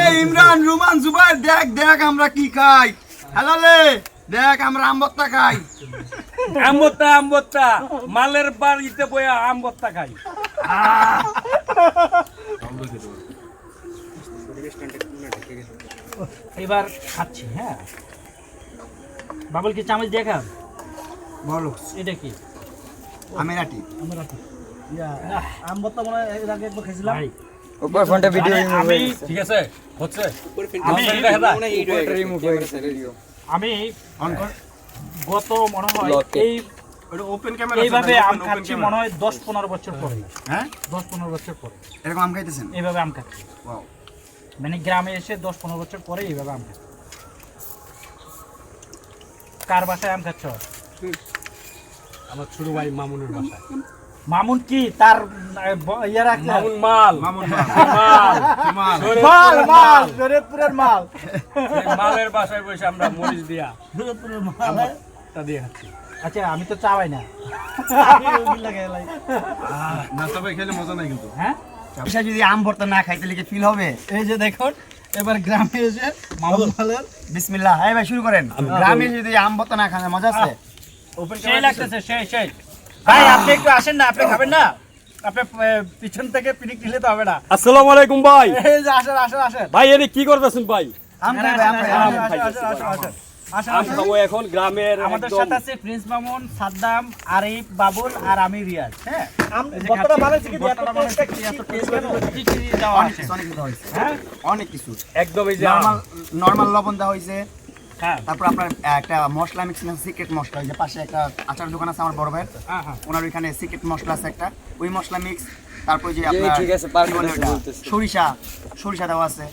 এই ইমরান রুমান জুবাই দেখ দেখ আমরা কি খাই। হালালে দেখ আমরা আমবত্তা খাই। আমবত্তা আমবত্তা মালের বাড়িতে বইয়া আমবত্তা খাই। এবার খাচ্ছি হ্যাঁ। বাবুল কি চামচ দিয়ে খান? বলো। এটা কি? আমেরাটি। আমবত্তা মনে হয় এর আগে একবার খেয়েছিলাম। উপর ফোনটা ভিডিও মানে রিমুভ আমি হয়ে গেছে। ঠিক আছে হচ্ছে। আমি রিমুভ হয়ে গেছে আমি অন কর গত মনে হয় এই ওপেন ক্যামেরা এইভাবে আম খাচ্ছি মনে হয় দশ পনেরো বছর পরে। হ্যাঁ? দশ পনেরো বছর পরে। এরকম আম খাইতেছেন? এইভাবে আম খাচ্ছি। ওয়াও মানে গ্রামে এসে দশ পনেরো বছর পরে এইভাবে আম খাচ্ছি। কার বাসায় আম খাচ্ছ? আমার ছোট ভাই মামুনের বাসায়। মামুন কি তার ইয়ে রাখছে মামুন মাল। মামুন মাল। মাল। মাল। মাল শরীয়তপুরের মাল। মালের বাসায় বসে আমরা মরিচ দিয়া শরীয়তপুরের মাল। তা দিয়ে খাচ্ছি। আচ্ছা আমি তো চাওয়াই না। না তবে খেলে মজা নাই কিন্তু। হ্যাঁ? যদি আম ভর্তা না খাই খাইতে লিখে ফিল হবে? এই যে দেখুন এবার গ্রামে এসে মামুন মালের বিসমিল্লাহ। হ্যাঁ ভাই শুরু করেন। গ্রামে যদি আম ভর্তা না খান মজা আছে? সেই লাগতেছে সেই সেই। ভাই আপনি একটু আসেন না আপনি খাবেন না। আপনি পিছন থেকে পিনিক দিলে তো হবে না। আসসালামু আলাইকুম ভাই। আসেন আসেন আসেন। ভাই এনে কি করতেছেন ভাই? আম খাই ভাই আম খাই আসেন, আসেন, আসেন, আসেন, আসেন, আম আসেন। খাব এখন গ্রামের আমাদের একদম সাথে আছে প্রিন্স মামুন সাদ্দাম আরিফ বাবুল আর আমি রিয়াজ হ্যাঁ? অনেক কিছু, হ্যাঁ এই যে। নরমাল নরমাল লবণ দেওয়া হয়েছে। হ্যাঁ তারপর আপনার একটা মশলা মিক্স সিক্রেট মশলা যে পাশে একটা আচার দোকান আছে আমার বড় ভাইয়ের। হ্যাঁ হ্যাঁ। ওনার ওইখানে সিক্রেট মশলা আছে একটা। ওই মশলা মিক্স তারপর যে আপনার ঠিক আছে, পার করে ওটা? সরিষা সরিষা দেওয়া আছে।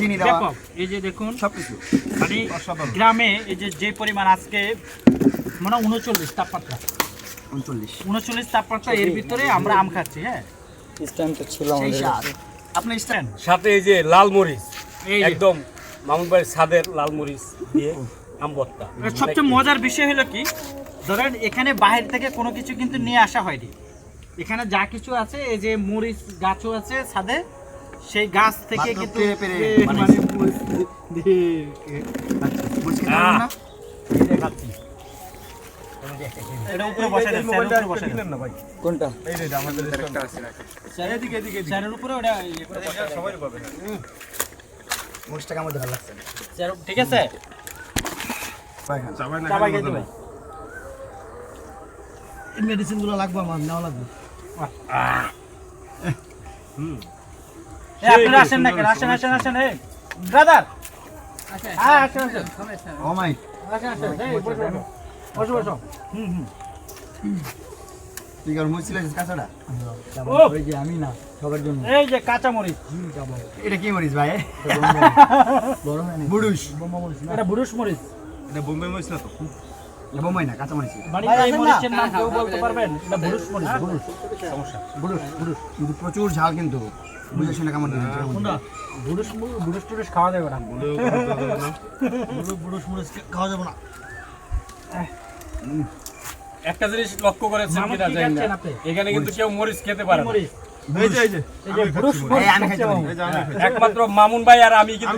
চিনি দেওয়া। এই যে দেখুন সবকিছু। মানে গ্রামে এই যে যে পরিমাণ আজকে মানে উনচল্লিশ তাপমাত্রা। উনচল্লিশ। উনচল্লিশ তাপমাত্রা এর ভিতরে আমরা আম খাচ্ছি হ্যাঁ। স্ট্যান্ড তো ছিল আমাদের আপনার স্ট্যান্ড? সাথে এই যে লাল মরিচ এই একদম মামুন সাদের লাল মরিচ দিয়ে আম ভর্তা। সবচেয়ে মজার বিষয় হলো কি ধরেন এখানে বাইরে থেকে কোনো কিছু কিন্তু নিয়ে আসা হয়নি। এখানে যা কিছু আছে এই যে মরিচ গাছও আছে ছাদে সেই গাছ থেকে কিন্তু। মানে মরিচ দিয়ে বুঝতে পারবেন না? এই যে খাচ্ছি। এটা উপরে বসাই দেন, স্যারের উপরে বসাই দেন। কোনটা? উপরে ওটা দেন। মরিচটা কেমন ভালো লাগছে। ঠিক আছে? ভাই, হ্যাঁ। চাবাই খাইতে ভাই মেডিসিনগুলো লাগবে আমার নেওয়া লাগবে। এ, আপনারা আসেন না কেন আসেন আসেন আসেন। এই ব্রাদার হ্যাঁ আসেন আসেন। ও মাই। আসেন আসেন। এই বসো বসো। বসো বসো। হুম হুম। তুই কাঁচাটা? ওই যে আমি না সবার জন্য। এই যে কাঁচা মরিচ। এটা কি মরিচ ভাই? বড় হয় না বুড়ুস বোমা বলিস না এটা বুরুশ মরিচ এটা বোম্বাই না কাঁচা মরিচ। মরিচের নাম কেউ বলতে পারবেন? এটা বুরুশ মরিচ। বুরুশ সমস্যা। বুড়ুস বুড়ুস কিন্তু প্রচুর ঝাল কিন্তু। বুঝে শুনে কেমন খাওয়া যাবে না। খাওয়া যাবে না। একটা জিনিস লক্ষ্য করেছেন কিনা জানি না এখানে কিন্তু কেউ মরিচ খেতে পারে না। একমাত্র মামুন ভাই আর আমি কিন্তু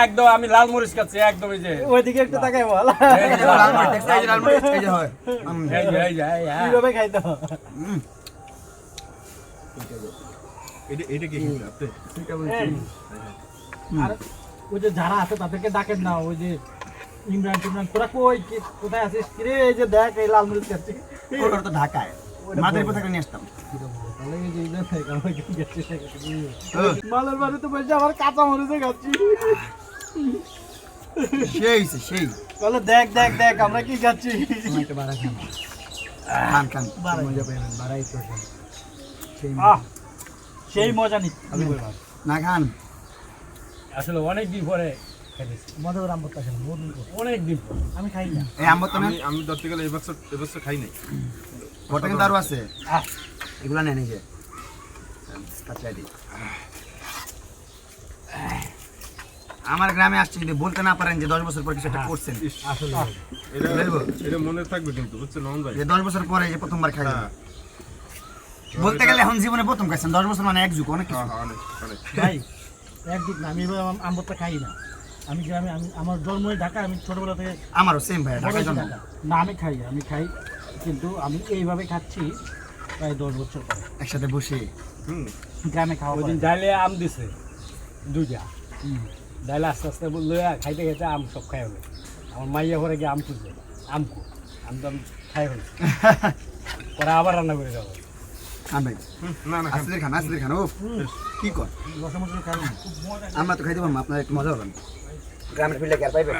একদম আমি লাল মরিচ খাচ্ছি একদম এই যে ওইদিকে একটু তাকাই বল হয়। হ্যাঁ। খাইতো। আর ওই যে যারা আছে তাদেরকে ডাকেন না ওই যে ইমরান টিমরান তোরা কই? কোথায় আছিস? কিরে এই যে দেখ এই লাল মরিচ খাচ্ছি। ওটা তো ঢাকায়। মাদের কোথায় নিয়ে আসতাম? মালের বাড়িতে বসে আমার কাঁচা মরিচে খাচ্ছি। সেই সেই। বলে দেখ দেখ দেখ আমরা কি খাচ্ছি? আমি বাড়া খান খান। খান মজা পাইবেন বাড়াই তো সেই মজা। নি না খান। আসলে অনেক দিন পরে খেতেছি মজা করে আমবত্তা খান বহুত দিন পর। অনেক দিন আমি খাই না এই আম্বর আমি আমি ধরতে গেলে এবছর এবছর খাই নাই। ওটা কিন্তু আরও আছে? এগুলা নেন এই যে আমার গ্রামে আসছে যদি বলতে না পারেন যে দশ বছর পর কিছু একটা করছেন। এটা মনে থাকবে কিন্তু বুঝছেন দশ বছর পরে যে প্রথমবার খাই হ্যাঁ। বলতে গেলে এখন জীবনে প্রথম খাইছেন। দশ বছর মানে এক যুগ অনেক কিছু। হ্যাঁ হ্যাঁ অনেক অনেক। ভাই একদিক না আমি এবার আম- আম খাই না। আমি গ্রামে আমি আমার জন্মই ঢাকা আমি ছোটবেলা থেকে আমারও সেম ভাই ঢাকায় জন্ম। না আমি খাই আমি খাই কিন্তু আমি এইভাবে খাচ্ছি প্রায় দশ বছর পরে। একসাথে বসে। হুম। গ্রামে খাওয়া ওই দিন ডাইলে আম দিছে দুইটা। ডাইলে আস্তে আস্তে লইয়া খাইতে খাইতে আম সব খাই হলো। আমার মাইয়া ঘরে গিয়ে আম খুঁজছে। আম কো আম তো আমি খাই হলো। পরে আবার রান্না করে যাব খান ভাই হুম, না না আস্তে খান। আস্তে খান ও কি কর? আমরা তো খাইতে পারব আপনার একটু মজা হবেন গ্রামের ফিল্ডে গেল পাইবেন?